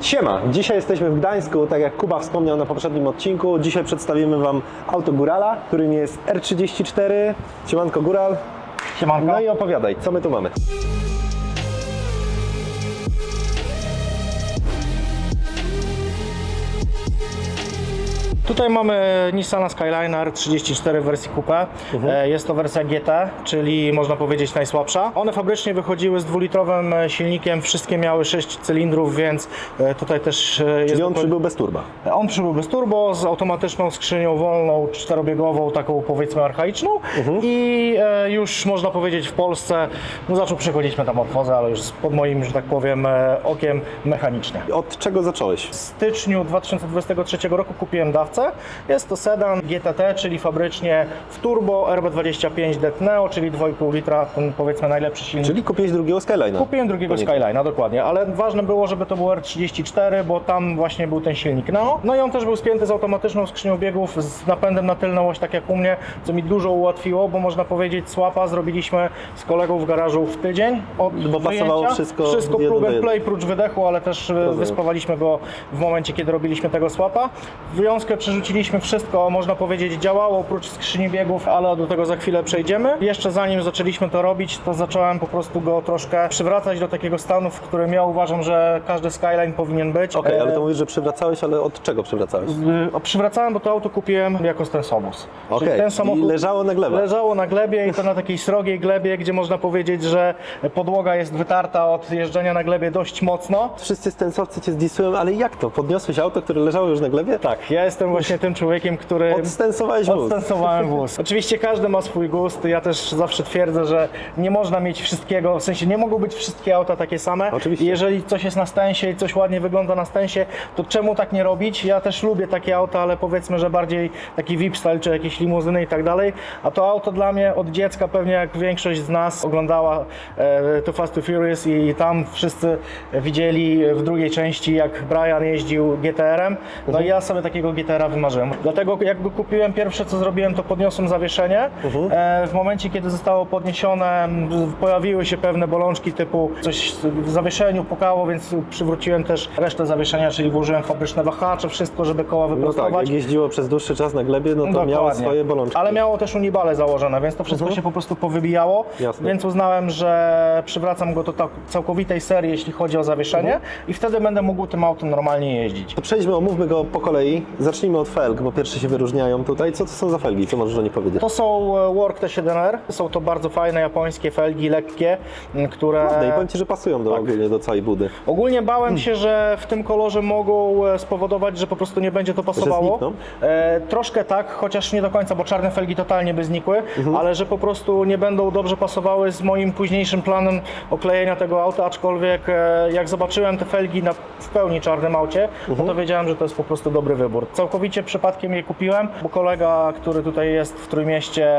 Siema, dzisiaj jesteśmy w Gdańsku, tak jak Kuba wspomniał na poprzednim odcinku. Dzisiaj przedstawimy Wam auto Górala, którym jest R34. Siemanko Góral. Siemanko. No i opowiadaj, co my tu mamy? Tutaj mamy Nissana Skyliner 34 w wersji coupe. E, Jest to wersja GT, czyli można powiedzieć najsłabsza. One fabrycznie wychodziły z dwulitrowym e, silnikiem, wszystkie miały 6 cylindrów, więc e, tutaj też jest... Czyli on przybył bez turba. On przybył bez turbo, z automatyczną skrzynią wolną, czterobiegową, taką powiedzmy archaiczną i e, już można powiedzieć w Polsce no, zaczął przechodzić metamorfozę, ale już pod moim, że tak powiem, okiem mechanicznie. Od czego zacząłeś? W styczniu 2023 roku kupiłem dawcę. Jest to sedan GTT, czyli fabrycznie w turbo RB25 Det Neo, czyli 2,5 litra, ten powiedzmy najlepszy silnik. Czyli kupiłeś drugiego Skyline'a. Kupiłem drugiego. Skyline'a, dokładnie, ale ważne było, żeby to był R34, bo tam właśnie był ten silnik Neo. No i on też był spięty z automatyczną skrzynią biegów, z napędem na tylną oś, tak jak u mnie, co mi dużo ułatwiło, bo można powiedzieć słapa zrobiliśmy z kolegą w garażu w tydzień od Bo pasowało wyjęcia. wszystko Wszystko jeden plug and play, prócz wydechu, ale też e, wyspawaliśmy go w momencie, kiedy robiliśmy tego słapa. Wiązkę przerzuciliśmy wszystko, można powiedzieć, działało oprócz skrzyni biegów, ale do tego za chwilę przejdziemy. Jeszcze zanim zaczęliśmy to robić, to zacząłem po prostu go troszkę przywracać do takiego stanu, w którym ja uważam, że każdy Skyline powinien być. Okej, ale E, to mówisz, że przywracałeś, ale od czego przywracałeś? y, Przywracałem, bo to auto kupiłem jako Stensobus. Okej, ten czyli samochód leżało na glebę. Leżało na glebie i to na takiej srogiej glebie, gdzie można powiedzieć, że podłoga jest wytarta od jeżdżenia na glebie dość mocno. Wszyscy stensowcy Cię zdisują, ale jak to? Podniosłeś auto, które leżało już na glebie? Tak, ja jestem właśnie tym człowiekiem, który Odstensowałeś wóz. odstensowałem wóz. Oczywiście każdy ma swój gust. Ja też zawsze twierdzę, że nie można mieć wszystkiego, w sensie nie mogą być wszystkie auta takie same. Oczywiście. I jeżeli coś jest na stensie i coś ładnie wygląda na stensie, to czemu tak nie robić? Ja też lubię takie auta, ale powiedzmy, że bardziej taki VIP style, czy jakieś limuzyny i tak dalej. A to auto dla mnie od dziecka, pewnie jak większość z nas oglądała e, To Fast to Furious i tam wszyscy widzieli w drugiej części, jak Brian jeździł GTR-em. No i ja sobie takiego GTR-a wymarzyłem. Dlatego jak go kupiłem, pierwsze co zrobiłem, to podniosłem zawieszenie. E, w momencie, kiedy zostało podniesione, pojawiły się pewne bolączki typu coś w zawieszeniu pukało, więc przywróciłem też resztę zawieszenia, czyli włożyłem fabryczne wahacze, wszystko, żeby koła No tak, wyprostować. jak jeździło przez dłuższy czas na glebie, no to miało Dokładnie. swoje bolączki. Ale miało też unibale założone, więc to wszystko się po prostu powybijało. Jasne. Więc uznałem, że przywracam go do tak- całkowitej serii, jeśli chodzi o zawieszenie i wtedy będę mógł tym autem normalnie jeździć. To przejdźmy, omówmy go po kolei. Zacznijmy od felg, bo pierwsze się wyróżniają tutaj. Co to są za felgi? Co możesz o nich powiedzieć? To są e, Work T7R. Są to bardzo fajne japońskie felgi, lekkie, które... No i powiem Ci, że pasują do, ogólnie do całej budy. Ogólnie bałem się, że w tym kolorze mogą e, spowodować, że po prostu nie będzie to pasowało. E, troszkę tak, chociaż nie do końca, bo czarne felgi totalnie by znikły, Mhm. ale że po prostu nie będą dobrze pasowały z moim późniejszym planem oklejenia tego auta, aczkolwiek e, jak zobaczyłem te felgi na w pełni czarnym aucie, no Mhm. to wiedziałem, że to jest po prostu dobry wybór. Całkowicie przypadkiem je kupiłem, bo kolega, który tutaj jest w Trójmieście,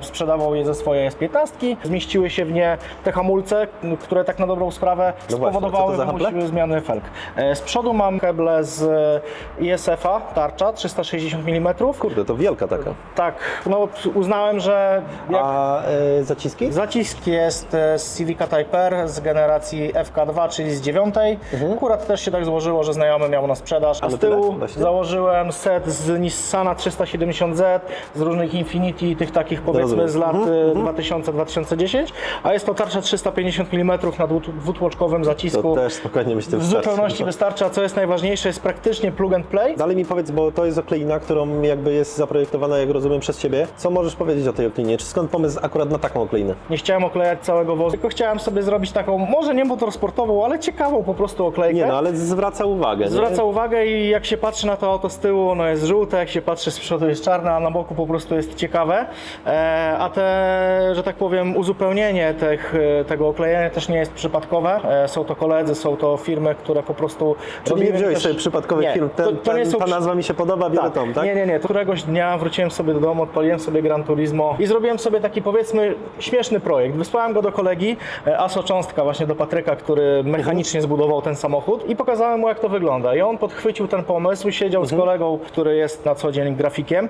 sprzedawał je ze swojej S15. Zmieściły się w nie te hamulce, które tak na dobrą sprawę No właśnie, spowodowały wymusiły zmiany felg. E, Z przodu mam keble z e, ISF-a, tarcza 360 mm. Kurde, to wielka taka. Tak, no uznałem, że jak A e, zaciski? Zacisk jest z Civica Type R z generacji FK2, czyli z dziewiątej. Akurat też się tak złożyło, że znajomy miał na sprzedaż. A z tyłu właśnie? założyłem set z Nissana 370Z, z różnych Infinity, tych takich powiedzmy z lat e, 2000-2010. A jest to tarcza 350 mm na dwu- dwutłoczkowym zacisku. To też spokojnie myślę w zupełności wystarczy, a co jest najważniejsze, jest praktycznie plug and play. Dalej mi powiedz, bo to jest okleina, którą jakby jest zaprojektowana, jak rozumiem, przez Ciebie. Co możesz powiedzieć o tej okleinie? Czy skąd pomysł akurat na taką okleinę? Nie chciałem oklejać całego wozu, tylko chciałem sobie zrobić taką, może nie motorsportową, ale ciekawą po prostu oklejkę. Nie no, ale zwraca uwagę, nie? Zwraca uwagę i jak się patrzy na to auto z tyłu, ono jest żółte, jak się patrzy z przodu jest czarne, a na boku po prostu jest ciekawe. E, a te, że tak powiem, uzupełnienie tych, e, tego oklejenia też nie jest przypadkowe. E, są to koledzy, są to firmy, które po prostu... Czyli nie wziąłeś też- sobie przypadkowych Nie, firm. Ten, to, to nie ten, są ta nazwa mi się podoba, biorę tą, tak? Nie, nie, nie. Któregoś dnia wróciłem sobie do domu, odpaliłem sobie Gran Turismo i zrobiłem sobie taki powiedzmy śmieszny projekt. Wysłałem go do kolegi, Aso Cząstka, właśnie do Patryka, który mechanicznie zbudował ten samochód i pokazałem mu jak to wygląda. I on podchwycił ten pomysł, siedział z kolegą który jest na co dzień grafikiem.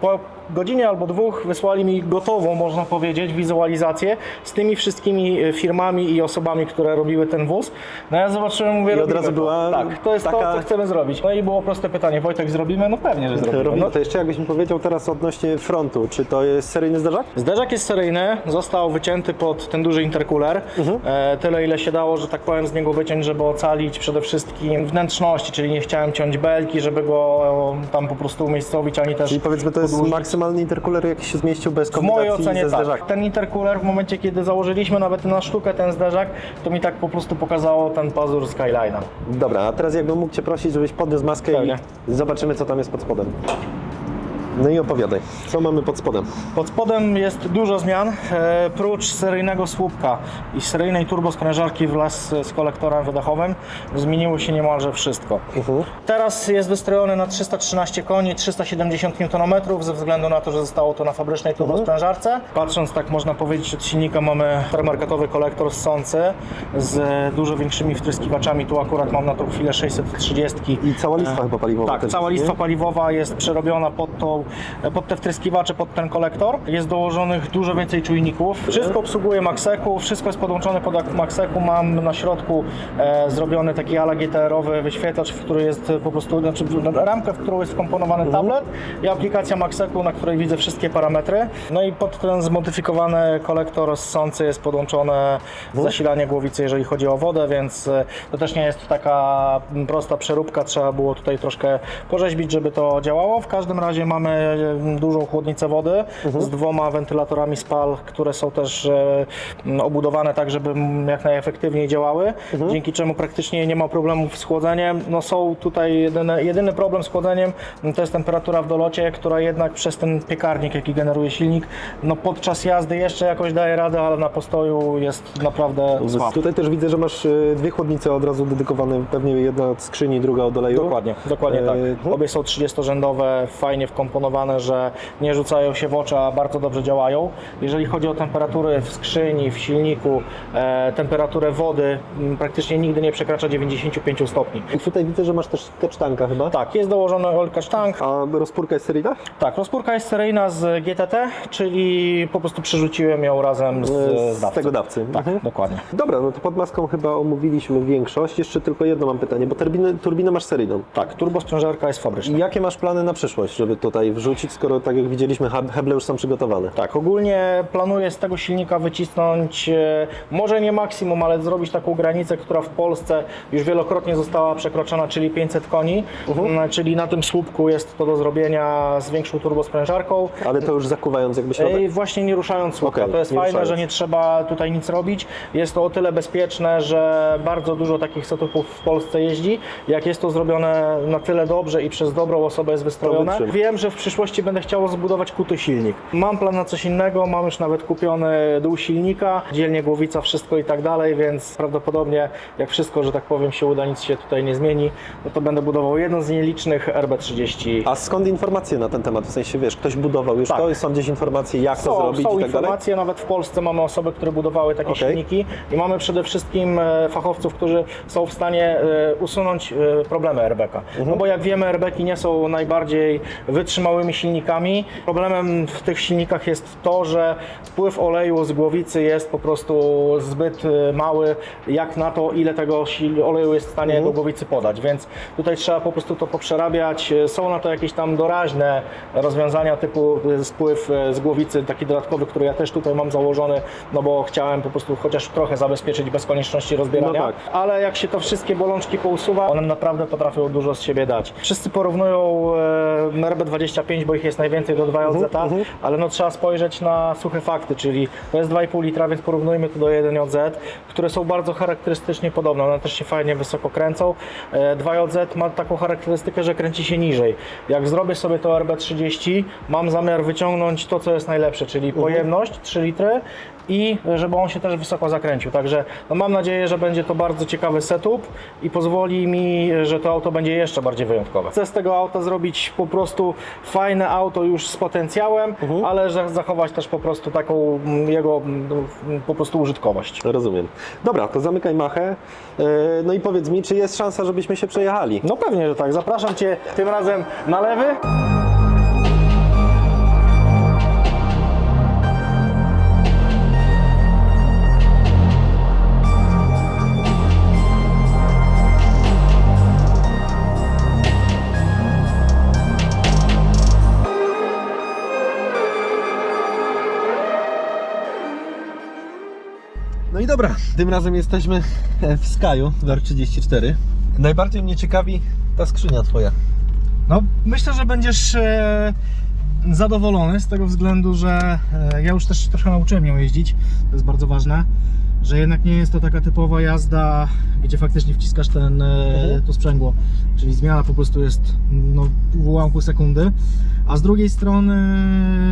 Po godzinie albo dwóch wysłali mi gotową, można powiedzieć, wizualizację z tymi wszystkimi e, firmami i osobami, które robiły ten wóz. No ja zobaczyłem, mówię, I od razu to. była Tak, to jest taka- to, co chcemy zrobić. No i było proste pytanie, Wojtek, zrobimy? No pewnie, że zrobimy. Robimy. No, To jeszcze jakbyś mi powiedział teraz odnośnie frontu, czy to jest seryjny zderzak? Zderzak jest seryjny, został wycięty pod ten duży intercooler. E, tyle ile się dało, że tak powiem, z niego wyciąć, żeby ocalić przede wszystkim wnętrzności, czyli nie chciałem ciąć belki, żeby go e, tam po prostu umiejscowić, ani też Czyli powiedzmy to jest podłużyć. Maksymalny intercooler, jaki się zmieścił bez W mojej ocenie ze tak. zderzakiem. Ten intercooler w momencie, kiedy założyliśmy nawet na sztukę ten zderzak, to mi tak po prostu pokazało ten pazur Skyline'a. Dobra, a teraz jakbym mógł Cię prosić, żebyś podniósł maskę Pewnie. i zobaczymy, co tam jest pod spodem. No i opowiadaj, co mamy pod spodem? Pod spodem jest dużo zmian, e, prócz seryjnego słupka i seryjnej turboskrężarki wraz z kolektorem wydechowym zmieniło się niemalże wszystko. Teraz jest wystrojony na 313 koni, 370 Nm ze względu na to, że zostało to na fabrycznej turbosprężarce. Patrząc tak można powiedzieć od silnika mamy termarketowy kolektor ssący z dużo większymi wtryskiwaczami. Tu akurat mam na tą chwilę 630 I cała listwa chyba paliwowa tak, cała jest, nie? listwa paliwowa jest przerobiona pod, tą, pod te wtryskiwacze, pod ten kolektor. Jest dołożonych dużo więcej czujników. Wszystko obsługuje Maxeku, wszystko jest podłączone pod Maxeku. Mam na środku e, zrobiony taki ala GTR-owy wyświetlacz, w który jest po prostu, znaczy ramkę, w którą jest wkomponowany tablet i aplikacja Maxeku, na której widzę wszystkie parametry. No i pod ten zmodyfikowany kolektor ssący jest podłączone zasilanie głowicy, jeżeli chodzi o wodę, więc e, to też nie jest taka prosta przeróbka, trzeba było tutaj troszkę porzeźbić, żeby to działało. W każdym razie mamy e, dużą chłodnicę wody z dwoma wentylatorami spal, które są też e, obudowane tak, żeby jak najefektywniej działały, dzięki czemu praktycznie nie ma problemów z chłodzeniem. No są tutaj jedyny, jedyny problem z chłodzeniem to jest temperatura w dolocie, która jednak przez ten piekarnik, jaki generuje silnik, no podczas jazdy jeszcze jakoś daje radę, ale na postoju jest naprawdę słabo. Tutaj też widzę, że masz y, dwie chłodnice od razu dedykowane, pewnie jedna od skrzyni, druga od oleju. Dokładnie, dokładnie tak. E, Obie są 30-rzędowe, fajnie wkomponowane, że nie rzucają się w oczy, a bardzo dobrze działają. Jeżeli chodzi o temperatury w skrzyni, w silniku, e, temperaturę wody m, praktycznie nigdy nie przekracza 95 stopni. I tutaj widzę, że masz też tecztanka chyba. Tak, jest dołożony Olka Sztank. A rozpórka jest seryjna? Tak, rozpórka jest seryjna z GTT, czyli po prostu przerzuciłem ją razem z, Z, z dawcą. tego dawcy. Tak, Mhm. dokładnie. Dobra, no to pod maską chyba omówiliśmy większość. Jeszcze tylko jedno mam pytanie, bo turbinę, turbinę masz seryjną. Tak, turbosprężarka jest fabryczna. Jakie masz plany na przyszłość, żeby tutaj wrzucić, skoro tak jak widzieliśmy, heb- heble już są przygotowane? Tak, ogólnie planuję z tego silnika wycisnąć e, może nie maksimum, ale zrobić taką granicę, która w Polsce już wielokrotnie została przekroczona, czyli 500 koni. Mm, Czyli na tym słupku jest to do zrobienia z większą turbosprężarką. Ale to już zakuwając jakby środek. I właśnie nie ruszając słupka. Okej, to jest fajne, ruszając. że nie trzeba tutaj nic robić. Jest to o tyle bezpieczne, że bardzo dużo takich setupów w Polsce jeździ. Jak jest to zrobione na tyle dobrze i przez dobrą osobę jest wystrojone, wiem, że w przyszłości będę chciał zbudować kuty silnik. Mam plan na coś innego, mam już nawet kupiony dół silnika, dzielnie głowica, wszystko i tak dalej, więc prawdopodobnie jak wszystko, że tak powiem, się uda, nic się tutaj nie zmieni, no to będę budował jedną z nielicznych RB30 A skąd informacje na ten temat? W sensie, wiesz, ktoś budował już Tak. to i są gdzieś informacje, jak to Są, zrobić są i tak dalej? informacje, nawet w Polsce mamy osoby, które budowały takie Okej. silniki i mamy przede wszystkim e, fachowców, którzy są w stanie e, usunąć e, problemy airbag'a. Mhm. No bo jak wiemy, airbagi nie są najbardziej małymi silnikami. Problemem w tych silnikach jest to, że wpływ oleju z głowicy jest po prostu zbyt y, mały, jak na to, ile tego oleju jest w stanie mhm. do głowicy podać, więc tutaj trzeba po prostu to poprzerabiać. Y, są na to jakieś tam doraźne rozwiązania typu y, spływ z głowicy, taki dodatkowy, który ja też tutaj mam założony, no bo chciałem po prostu chociaż trochę zabezpieczyć bez konieczności rozbierania, no tak. ale jak się to wszystkie bolączki pousuwa, one naprawdę potrafią dużo z siebie dać. Wszyscy porównują RB20 25, bo ich jest najwięcej do 2 mhm, JZ, mhm, ale no trzeba spojrzeć na suche fakty, czyli to jest 2,5 litra, więc porównujmy to do 1 JZ, które są bardzo charakterystycznie podobne, one też się fajnie wysoko kręcą. E, 2 JZ ma taką charakterystykę, że kręci się niżej. Jak zrobię sobie to RB30, mam zamiar wyciągnąć to, co jest najlepsze, czyli mhm. pojemność 3 litry, i żeby on się też wysoko zakręcił. Także no mam nadzieję, że będzie to bardzo ciekawy setup i pozwoli mi, że to auto będzie jeszcze bardziej wyjątkowe. Chcę z tego auta zrobić po prostu fajne auto już z potencjałem, ale że zachować też po prostu taką mm, jego mm, po prostu użytkowość. Rozumiem. Dobra, to zamykaj machę. E, No i powiedz mi, czy jest szansa, żebyśmy się przejechali? No pewnie, że tak. Zapraszam Cię tym razem na lewy. I dobra, tym razem jesteśmy w Skyu w R34. Najbardziej mnie ciekawi ta skrzynia twoja. No, myślę, że będziesz e, zadowolony z tego względu, że e, ja już też trochę nauczyłem ją jeździć. To jest bardzo ważne, że jednak nie jest to taka typowa jazda, gdzie faktycznie wciskasz ten, e, Mhm. to sprzęgło. Czyli zmiana po prostu jest no, w ułamku sekundy. A z drugiej strony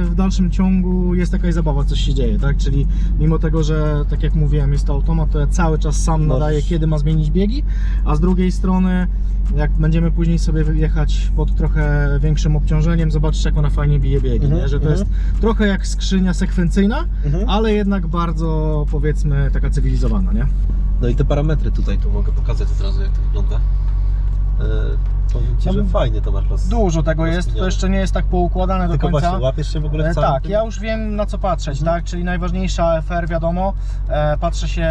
w dalszym ciągu jest jakaś zabawa, coś się dzieje, tak? Czyli mimo tego, że tak jak mówiłem, jest to automat, to ja cały czas sam nadaję, kiedy ma zmienić biegi, a z drugiej strony jak będziemy później sobie jechać pod trochę większym obciążeniem, zobaczysz jak ona fajnie bije biegi, Mhm, nie? że to mhm. jest trochę jak skrzynia sekwencyjna, Mhm. ale jednak bardzo powiedzmy taka cywilizowana, nie? No i te parametry tutaj tu mogę pokazać od razu, jak to wygląda. Powiem Ci, Tam że fajnie to masz. Dużo tego jest, to jeszcze nie jest tak poukładane do Tylko końca. właśnie łapiesz się w ogóle E, w całym Tak, tym? ja już wiem na co patrzeć, Mhm. tak? Czyli najważniejsza AFR wiadomo, e, patrzę się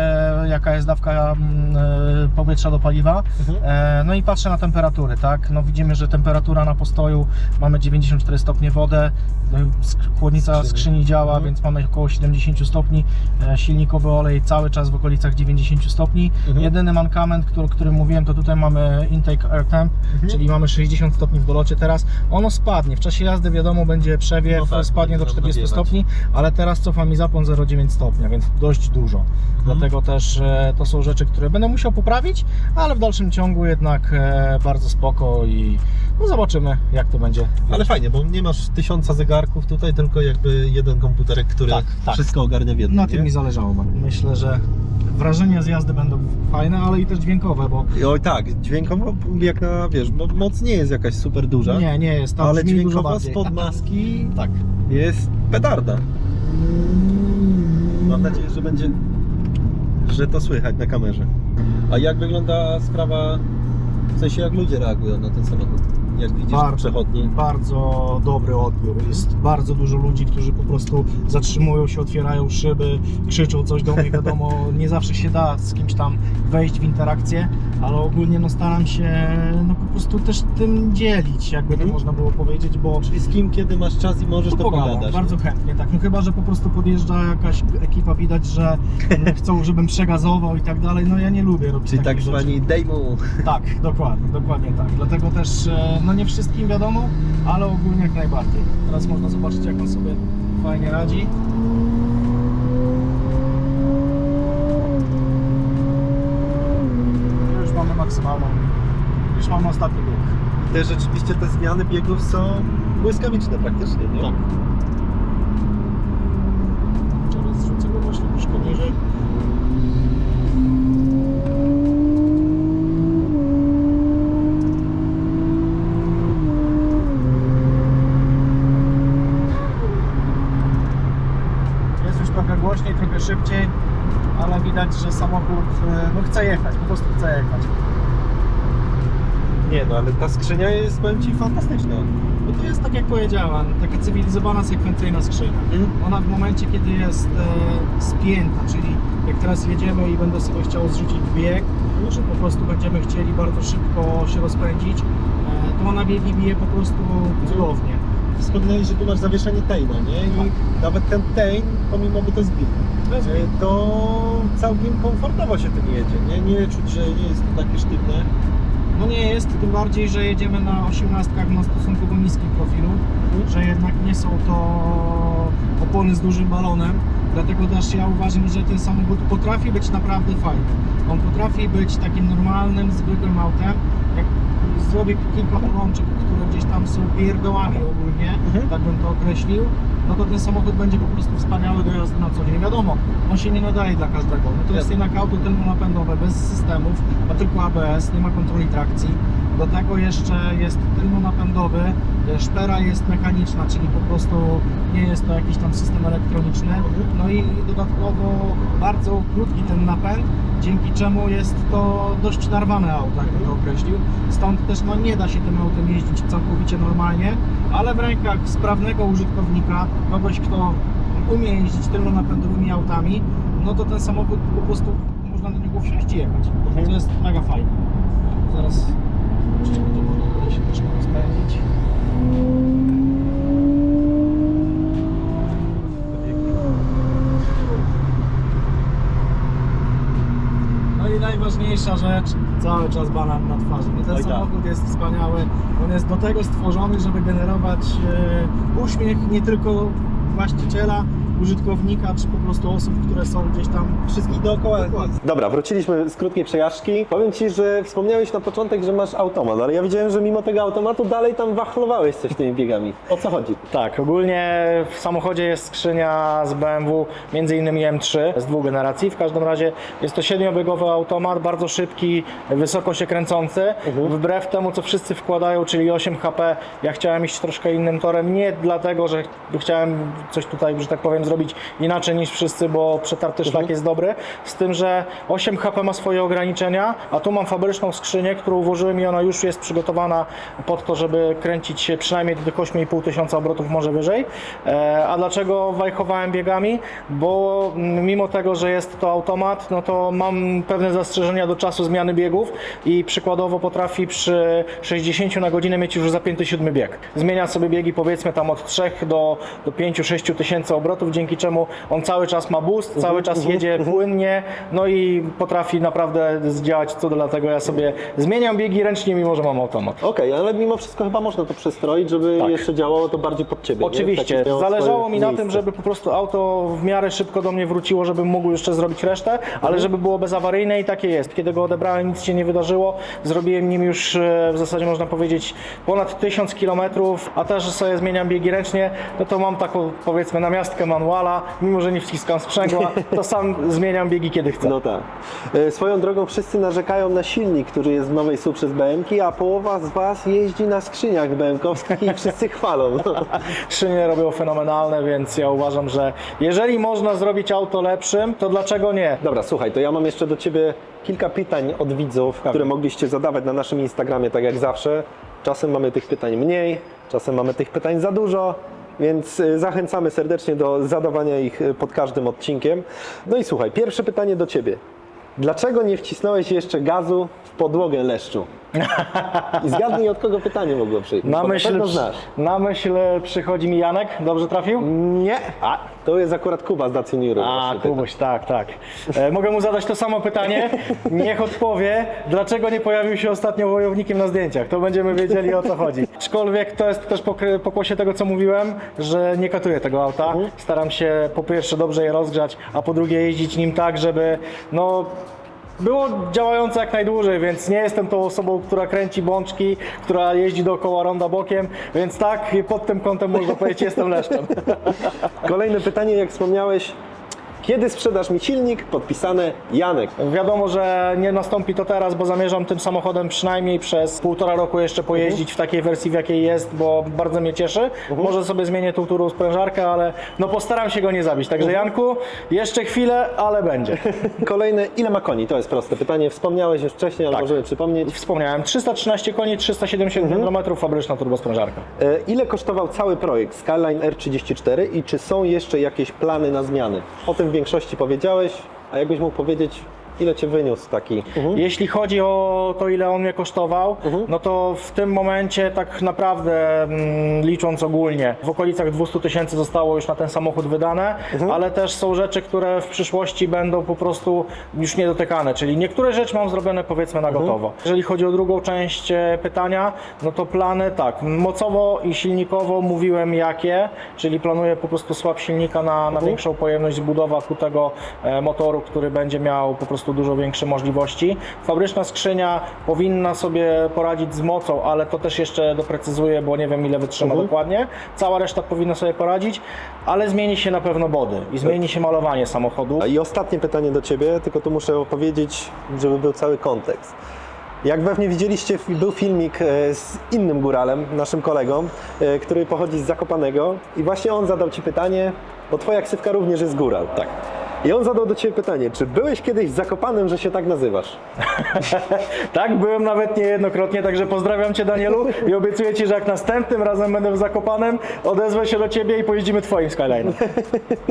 jaka jest dawka mm, e, powietrza do paliwa, Mhm. e, no i patrzę na temperatury, tak? No widzimy, że temperatura na postoju mamy 94 stopnie wodę, no sk- chłodnica Skrzyni. skrzyni działa, Mhm. więc mamy około 70 stopni, e, silnikowy olej cały czas w okolicach 90 stopni. Mhm. Jedyny mankament, który, który mówiłem, to tutaj mamy intake air temp, Mhm. czyli mamy 60 stopni w dolocie teraz. Ono spadnie. W czasie jazdy wiadomo będzie przewiew, No tak, spadnie do będzie 40 nabiewać. stopni, ale teraz cofa mi zapłon 0,9 stopnia, więc dość dużo. Mhm. Dlatego też e, to są rzeczy, które będę musiał poprawić, ale w dalszym ciągu jednak e, bardzo spoko i no zobaczymy jak to będzie. Ale fajnie, bo nie masz tysiąca zegarków tutaj, tylko jakby jeden komputerek, który Tak, tak. wszystko ogarnia w jednym. Na tym nie? mi zależało. Myślę, że wrażenia z jazdy będą fajne, ale i też dźwiękowe, bo Oj tak, dźwiękowo jak na, wiesz, bo moc nie jest jakaś super duża, nie, nie jest tam ale bardziej. spod maski Tak. jest petarda. Mam nadzieję, że będzie, że to słychać na kamerze. A jak wygląda sprawa, w sensie jak ludzie reagują na ten samochód? Jak widzisz Bardzo. przechodni? bardzo dobry odbiór. Jest bardzo dużo ludzi, którzy po prostu zatrzymują się, otwierają szyby, krzyczą coś do mnie. Wiadomo, nie zawsze się da z kimś tam wejść w interakcję, ale ogólnie no, staram się no, prostu też tym dzielić, jakby to Mhm. można było powiedzieć, bo Czyli z kim, kiedy masz czas i możesz to to pogadam, pogadać? bardzo chętnie, tak. No chyba, że po prostu podjeżdża jakaś ekipa, widać, że chcą, żebym przegazował i tak dalej. No ja nie lubię robić Czyli takich tak rzeczy. zwani dejmu. Tak, dokładnie, dokładnie tak. Dlatego też, e, no nie wszystkim wiadomo, ale ogólnie jak najbardziej. Teraz można zobaczyć, jak on sobie fajnie radzi. Już mamy maksymalną, mamy ostatni bieg. Te rzeczywiście te zmiany biegów są błyskawiczne praktycznie, nie? Tak. Teraz zrzucę go właśnie troszkę niżej. Jest już trochę głośniej, trochę szybciej, ale widać, że samochód e, no, chce jechać, po prostu chce jechać. Nie no, ale ta skrzynia jest, powiem Ci, fantastyczna. Bo to jest tak jak powiedziałem, taka cywilizowana, sekwencyjna skrzynia. Ona w momencie, kiedy jest e, spięta, czyli jak teraz jedziemy i będę sobie chciał zrzucić bieg, że po prostu będziemy chcieli bardzo szybko się rozpędzić, e, to ona biegi bije po prostu cudownie. Wspomniałeś, że tu masz zawieszenie Tejna, nie? I Tak. nawet ten Tejn, pomimo by to zbił, Bez e, to całkiem komfortowo się tym jedzie, nie? Nie czuć, że nie jest to takie sztywne. No nie jest, tym bardziej, że jedziemy na osiemnastkach na stosunkowo niskim profilu, że jednak nie są to opony z dużym balonem, dlatego też ja uważam, że ten samochód potrafi być naprawdę fajny. On potrafi być takim normalnym, zwykłym autem. Jak zrobię kilka bolączek, które gdzieś tam są pierdołami ogólnie, tak bym to określił, no to ten samochód będzie po prostu wspaniały do jazdy na co dzień. Wiadomo, on się nie nadaje dla każdego. No to jest jednak auto tylnonapędowe, bez systemów, ma tylko ABS, nie ma kontroli trakcji. Do tego jeszcze jest tylnonapędowy, e, szpera jest mechaniczna, czyli po prostu nie jest to jakiś tam system elektroniczny. No i dodatkowo bardzo krótki ten napęd, dzięki czemu jest to dość narwane auto, jak bym to określił. Stąd też no, nie da się tym autem jeździć całkowicie normalnie, ale w rękach sprawnego użytkownika, kogoś kto umie jeździć tylnonapędowymi autami, no to ten samochód po prostu można na niego wsiąść i jechać. To jest mega fajne. Zaraz jeszcze się. No i najważniejsza rzecz, cały czas banan na twarzy. No ten Oj tak. samochód jest wspaniały. On jest do tego stworzony, żeby generować e, uśmiech nie tylko właściciela, użytkownika, czy po prostu osób, które są gdzieś tam wszystkich dookoła. Dokładnie. Dobra, wróciliśmy z krótkiej przejażdżki. Powiem Ci, że wspomniałeś na początek, że masz automat, ale ja widziałem, że mimo tego automatu dalej tam wachlowałeś coś tymi biegami. O co chodzi? Tak, ogólnie w samochodzie jest skrzynia z BMW, między innymi M3 z dwóch generacji. W każdym razie jest to siedmiobiegowy automat, bardzo szybki, wysoko się kręcący. Wbrew temu, co wszyscy wkładają, czyli 8 HP, ja chciałem iść troszkę innym torem. Nie dlatego, że chciałem coś tutaj, że tak powiem, zrobić inaczej niż wszyscy, bo przetarty szlak jest dobry. Z tym, że 8 HP ma swoje ograniczenia, a tu mam fabryczną skrzynię, którą włożyłem i ona już jest przygotowana pod to, żeby kręcić się przynajmniej do tych 8,5 tysiąca obrotów, może wyżej. E, A dlaczego wajchowałem biegami? Bo mm, mimo tego, że jest to automat, no to mam pewne zastrzeżenia do czasu zmiany biegów i przykładowo potrafi przy 60 na godzinę mieć już zapięty siódmy bieg. Zmienia sobie biegi powiedzmy tam od 3 do, do 5-6 tysięcy obrotów, dzięki czemu on cały czas ma boost, cały czas jedzie płynnie, no i potrafi naprawdę zdziałać cudo, dlatego ja sobie zmieniam biegi ręcznie, mimo że mam automat. Okej, ale mimo wszystko chyba można to przestroić, żeby Tak. jeszcze działało to bardziej pod Ciebie. nie? Oczywiście, Takie miało zależało swoje mi na miejsce. tym, żeby po prostu auto w miarę szybko do mnie wróciło, żebym mógł jeszcze zrobić resztę, ale żeby było bezawaryjne i takie jest. Kiedy go odebrałem, nic się nie wydarzyło, zrobiłem nim już e, w zasadzie można powiedzieć ponad 1000 km, a też, że sobie zmieniam biegi ręcznie, no to mam taką powiedzmy namiastkę manuala, mimo że nie wciskam sprzęgła, to sam zmieniam biegi kiedy chcę. No tak. E, Swoją drogą wszyscy narzekają na silnik, który jest w nowej Suprze z BMK, a połowa z Was jeździ na skrzyniach BMKowskich i wszyscy chwalą. Szynie robią fenomenalne, więc ja uważam, że jeżeli można zrobić auto lepszym, to dlaczego nie? Dobra, słuchaj, to ja mam jeszcze do Ciebie kilka pytań od widzów, które mogliście zadawać na naszym Instagramie, tak jak zawsze. Czasem mamy tych pytań mniej, czasem mamy tych pytań za dużo, więc y, zachęcamy serdecznie do zadawania ich y, pod każdym odcinkiem. No i słuchaj, pierwsze pytanie do Ciebie. Dlaczego nie wcisnąłeś jeszcze gazu w podłogę leszczu? I zgadnij od kogo pytanie mogło przyjść. Na myśl, pewno znasz. na myśl przychodzi mi Janek, dobrze trafił? Nie, a to jest akurat Kuba z Dacia Niro. A. Kubuś, tak, tak. E, mogę mu zadać to samo pytanie. Niech odpowie, dlaczego nie pojawił się ostatnio wojownikiem na zdjęciach. To będziemy wiedzieli o co chodzi. Aczkolwiek to jest też pokłosie tego, co mówiłem, że nie katuję tego auta. Staram się po pierwsze dobrze je rozgrzać, a po drugie jeździć nim tak, żeby no było działające jak najdłużej, więc nie jestem tą osobą, która kręci bączki, która jeździ dookoła ronda bokiem, więc tak, pod tym kątem można powiedzieć, jestem leszczem. Kolejne pytanie, jak wspomniałeś, kiedy sprzedasz mi silnik? Podpisane Janek. Wiadomo, że nie nastąpi to teraz, bo zamierzam tym samochodem przynajmniej przez półtora roku jeszcze pojeździć w takiej wersji, w jakiej jest, bo bardzo mnie cieszy. Może sobie zmienię tą turą sprężarkę, ale no postaram się go nie zabić. Także Janku, jeszcze chwilę, ale będzie. Kolejne, ile ma koni? To jest proste pytanie. Wspomniałeś już wcześniej, ale Tak. możemy przypomnieć. Wspomniałem, 313 koni, 370 km, fabryczna turbosprężarka. E, Ile kosztował cały projekt Skyline R34 i czy są jeszcze jakieś plany na zmiany? O tym w większości powiedziałeś, a jakbyś mógł powiedzieć, ile Cię wyniósł taki? Jeśli chodzi o to, ile on mnie kosztował, no to w tym momencie tak naprawdę mm, licząc ogólnie, w okolicach 200 tysięcy zostało już na ten samochód wydane, ale też są rzeczy, które w przyszłości będą po prostu już niedotykane, czyli niektóre rzeczy mam zrobione powiedzmy na gotowo. Jeżeli chodzi o drugą część e, pytania, no to plany tak, mocowo i silnikowo mówiłem jakie, czyli planuję po prostu słab silnika na, na większą pojemność, budowa kutego e, motoru, który będzie miał po prostu prostu dużo większe możliwości. Fabryczna skrzynia powinna sobie poradzić z mocą, ale to też jeszcze doprecyzuję, bo nie wiem ile wytrzyma Mhm. dokładnie. Cała reszta powinna sobie poradzić, ale zmieni się na pewno body i zmieni się malowanie samochodu. I ostatnie pytanie do Ciebie, tylko tu muszę opowiedzieć, żeby był cały kontekst. Jak pewnie widzieliście, był filmik e, z innym góralem, naszym kolegą, e, który pochodzi z Zakopanego i właśnie on zadał Ci pytanie, bo Twoja ksywka również jest góral. Tak. I on zadał do Ciebie pytanie, czy byłeś kiedyś z Zakopanem, że się tak nazywasz? Tak, byłem nawet niejednokrotnie, także pozdrawiam Cię Danielu i obiecuję Ci, że jak następnym razem będę w Zakopanem, odezwę się do Ciebie i pojeździmy Twoim Skyline'em.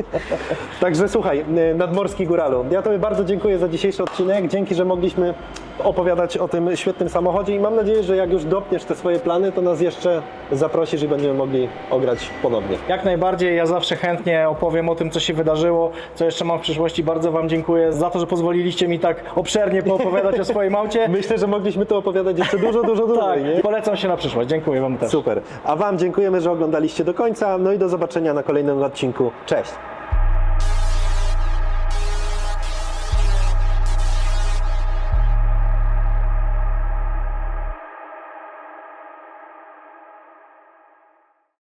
Także słuchaj, y, nadmorski góralu, ja Tobie bardzo dziękuję za dzisiejszy odcinek. Dzięki, że mogliśmy opowiadać o tym świetnym samochodzie i mam nadzieję, że jak już dopniesz te swoje plany, to nas jeszcze zaprosisz i będziemy mogli ograć ponownie. Jak najbardziej, ja zawsze chętnie opowiem o tym, co się wydarzyło, co jeszcze mam w przyszłości. Bardzo Wam dziękuję za to, że pozwoliliście mi tak obszernie poopowiadać o swoim aucie. Myślę, że mogliśmy tu opowiadać jeszcze dużo, dużo Tak, dłużej, nie? polecam się na przyszłość. Dziękuję Wam też. Super. A Wam dziękujemy, że oglądaliście do końca. No i do zobaczenia na kolejnym odcinku. Cześć!